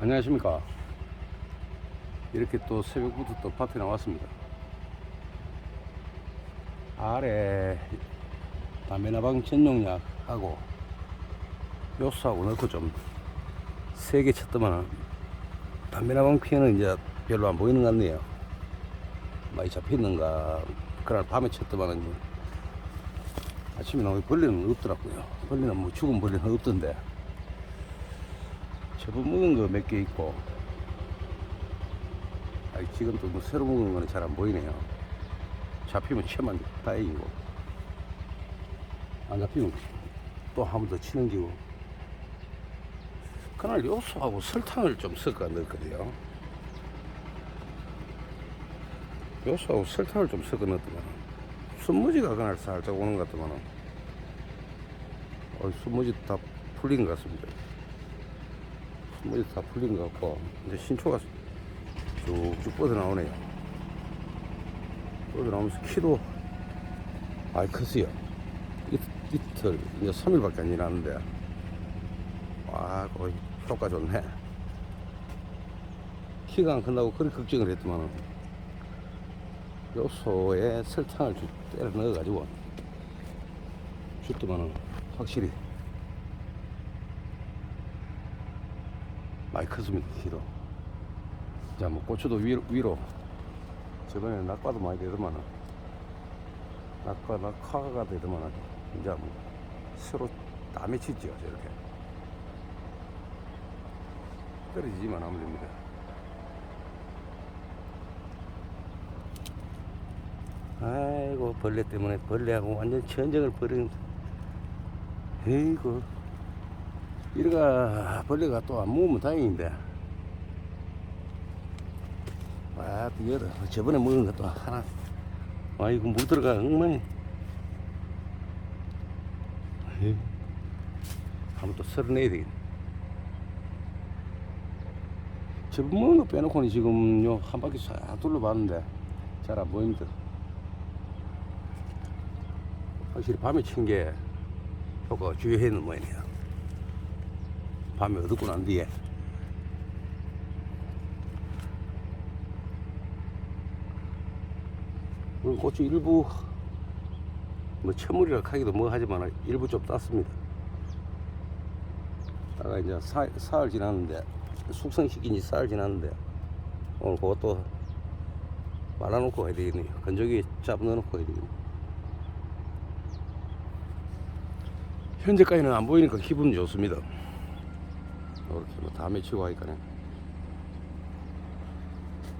안녕하십니까. 이렇게 또 새벽부터 또 밭에 나왔습니다. 아래 담배나방 전용약하고 요수하고 넣고 좀 세게 쳤더만 담배나방 피해는 이제 별로 안 보이는 것 같네요. 많이 잡혔는가. 그날 밤에 쳤더만 아침에 나오니 벌레는 없더라고요. 벌레는 뭐 죽은 벌레는 없던데. 저번 먹은 거 몇 개 있고. 아니, 지금 또 뭐 새로 먹은 거는 잘 안 보이네요. 잡히면 채만 다행이고. 안 잡히면 또 한 번 더 치는 기고. 그날 요소하고 설탕을 좀 섞어 넣었거든요. 요소하고 설탕을 좀 섞어 넣었더만 순무지가 그날 살짝 오는 것 같더만 어, 순무지 다 풀린 것 같습니다 물이 다 풀린 것 같고 이제 신초가 쭉쭉 뻗어 나오네요. 뻗어 나오면서 키도 아이. 이, 이틀 이제 3일밖에 안 지났는데 와 거의 효과 좋네. 키가 안 큰다고 그리 걱정을 했더만 요소에 설탕을 좀 때려 넣어가지고 줬더만은 확실히 많이 컸습니다, 키도. 자, 뭐, 고추도 위로, 위로. 저번에 낙과도 많이 되더만은. 낙과, 낙화가 되더만은. 이제 뭐, 새로 다 맺히죠, 저렇게. 떨어지지만 하면 됩니다. 아이고, 벌레 때문에 벌레하고 완전 전쟁을 벌인, 에이구. 이래가 벌레가 또 안 먹으면 다행인데. 와 열어 저번에 먹은 것도 하나. 와 이거 물 들어가 엉망이. 한번 또 썰어내야 되겠네. 저번 먹은 거 빼놓고는 지금 요한 바퀴 싹 둘러봤는데 잘 안 보입니다. 확실히 밤에 친 게 효과가 주요했는 모양이네요 밤에 어둡고 난 뒤에. 고추 일부 뭐 천물이라 하기도 뭐 하지만 일부 좀 땄습니다. 다가 이제 사, 사흘 지났는데 숙성시킨 지 사흘 지났는데 오늘 그것도 말아놓고 해야 되겠네요. 건조기 잡아놓고 해야 되겠네요. 현재까지는 안 보이니까 기분 좋습니다 이렇게 뭐다 맺히고 하니까는.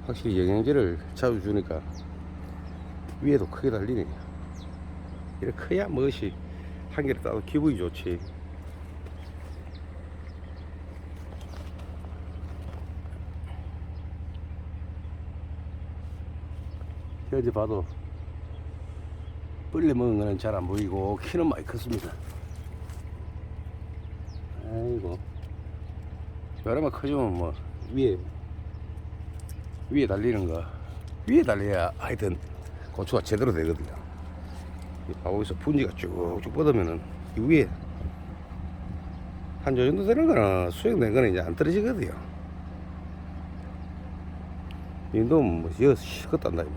확실히 영양제를 자주 주니까 위에도 크게 달리네. 이렇게 커야 무엇이 한 개를 따도 기분이 좋지. 현재 봐도 벌레 먹은 거는 잘 안 보이고 키는 많이 컸습니다. 아이고 여름에 커지면 뭐 위에. 위에 달리는 거. 위에 달려야 하여튼 고추가 제대로 되거든요. 이 바보에서 분지가 쭉쭉 뻗으면은 이 위에 한저 정도 되는 거는 수행된 거는 이제 안 떨어지거든요. 이놈 뭐 이거 시컷 단다 이거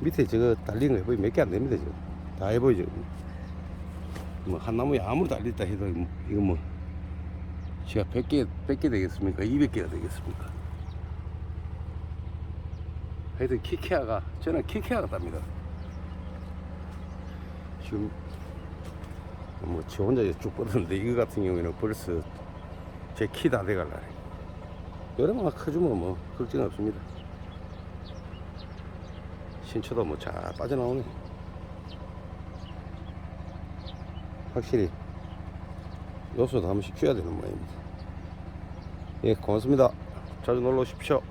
밑에 저거 달리는 거 해보이 몇개 안 됩니다 지금. 다 해보이죠. 뭐 한 나무에 아무리 달렸다 해도 이거 뭐 제가 100개, 100개 되겠습니까? 200개가 되겠습니까? 하여튼 키케아가, 저는 키케아가 답니다. 지금, 뭐, 저 혼자 쭉 뻗었는데, 이거 같은 경우에는 벌써 제 키 다 돼갈라네. 여름만 커주면 뭐, 걱정 없습니다. 신초도 뭐 잘 빠져나오네. 확실히 요소도 한 번씩 줘야 되는 모양입니다. 예, 고맙습니다. 자주 놀러 오십시오.